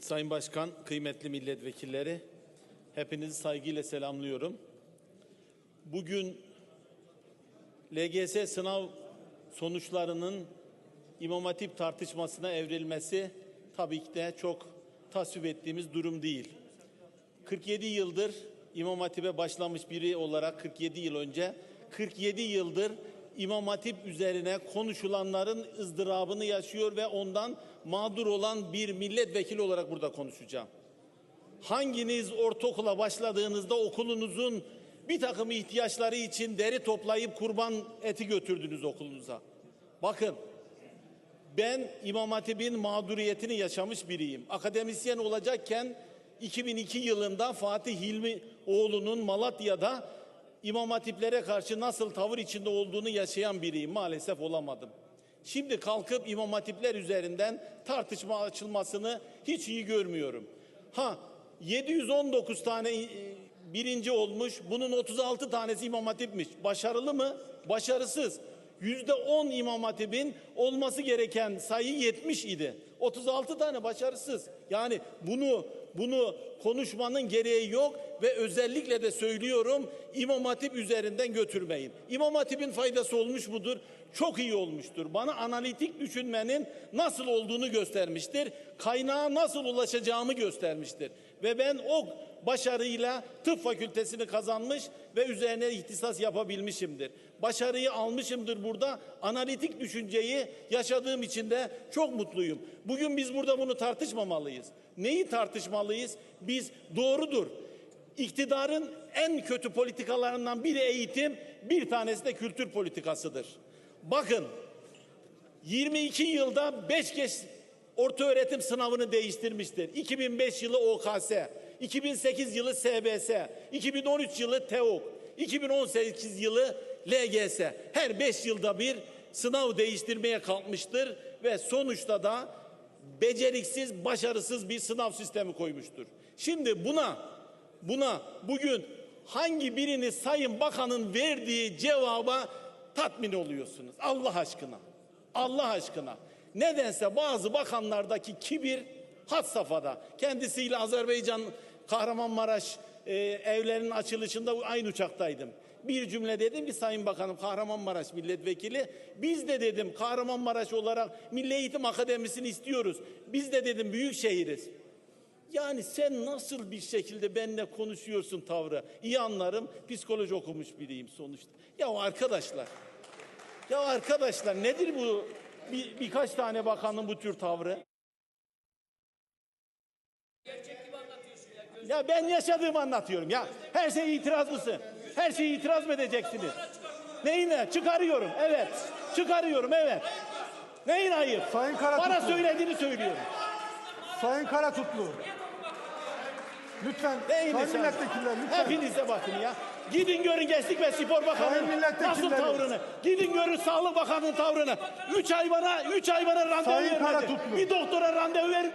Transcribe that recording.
Sayın Başkan, kıymetli milletvekilleri, hepinizi saygıyla selamlıyorum. Bugün LGS sınav sonuçlarının İmam Hatip tartışmasına evrilmesi tabii ki de çok tasvip ettiğimiz durum değil. 47 yıldır İmam Hatip'e başlamış biri olarak 47 yıl önce 47 yıldır İmam Hatip üzerine konuşulanların ızdırabını yaşıyor ve ondan mağdur olan bir milletvekili olarak burada konuşacağım. Hanginiz ortaokula başladığınızda okulunuzun bir takım ihtiyaçları için deri toplayıp kurban eti götürdünüz okulunuza? Bakın ben İmam Hatip'in mağduriyetini yaşamış biriyim. Akademisyen olacakken 2002 yılında Fatih Hilmi oğlunun Malatya'da İmam Hatiplere karşı nasıl tavır içinde olduğunu yaşayan biriyim. Maalesef olamadım. Şimdi kalkıp İmam Hatipler üzerinden tartışma açılmasını hiç iyi görmüyorum. Ha 719 tane e, birinci olmuş. Bunun 36 tanesi İmam Hatip'miş. Başarılı mı? Başarısız. Yüzde 10 İmam Hatip'in olması gereken sayı 70 idi. 36 tane başarısız. Yani bunu bunu konuşmanın gereği yok ve özellikle de söylüyorum İmam Hatip üzerinden götürmeyin. İmam Hatip'in faydası olmuş mudur? Çok iyi olmuştur. Bana analitik düşünmenin nasıl olduğunu göstermiştir. Kaynağa nasıl ulaşacağımı göstermiştir. Ve ben o başarıyla tıp fakültesini kazanmış ve üzerine ihtisas yapabilmişimdir. Başarıyı almışımdır burada. Analitik düşünceyi yaşadığım için de çok mutluyum. Bugün biz burada bunu tartışmamalıyız. Neyi tartışmalıyız? Biz doğrudur. İktidarın en kötü politikalarından biri eğitim, bir tanesi de kültür politikasıdır. Bakın 22 yılda 5 kez orta öğretim sınavını değiştirmiştir. 2005 yılı OKS, 2008 yılı SBS, 2013 yılı TEOK, 2018 yılı LGS. Her 5 yılda bir sınav değiştirmeye kalkmıştır ve sonuçta da beceriksiz, başarısız bir sınav sistemi koymuştur. Şimdi buna buna bugün hangi birini Sayın Bakan'ın verdiği cevaba tatmin oluyorsunuz? Allah aşkına. Allah aşkına. Nedense bazı bakanlardaki kibir had safhada. Kendisiyle Azerbaycan Kahramanmaraş e, evlerinin açılışında aynı uçaktaydım. Bir cümle dedim ki Sayın Bakanım Kahramanmaraş milletvekili biz de dedim Kahramanmaraş olarak Milli Eğitim Akademisi'ni istiyoruz. Biz de dedim büyük şehiriz. Yani sen nasıl bir şekilde benimle konuşuyorsun tavrı? İyi anlarım. Psikoloji okumuş biriyim sonuçta. Ya arkadaşlar. Ya arkadaşlar nedir bu bir, birkaç tane bakanın bu tür tavrı? Ya ben yaşadığımı anlatıyorum ya. Her şeye itiraz mısın? Her şeye itiraz mı edeceksiniz? Neyine? Çıkarıyorum. Evet. Çıkarıyorum. Evet. Neyin ayıp? Sayın Karatutlu. Bana söylediğini söylüyorum. Sayın Karatutlu. Lütfen. Neyini Sayın milletvekiller lütfen. Hepiniz de bakın ya. Gidin görün Gençlik ve Spor Bakanı'nın nasıl tavrını. Gidin görün Sağlık Bakanı'nın tavrını. Üç ay bana, üç ay bana randevu vermedi. Bir doktora randevu ver,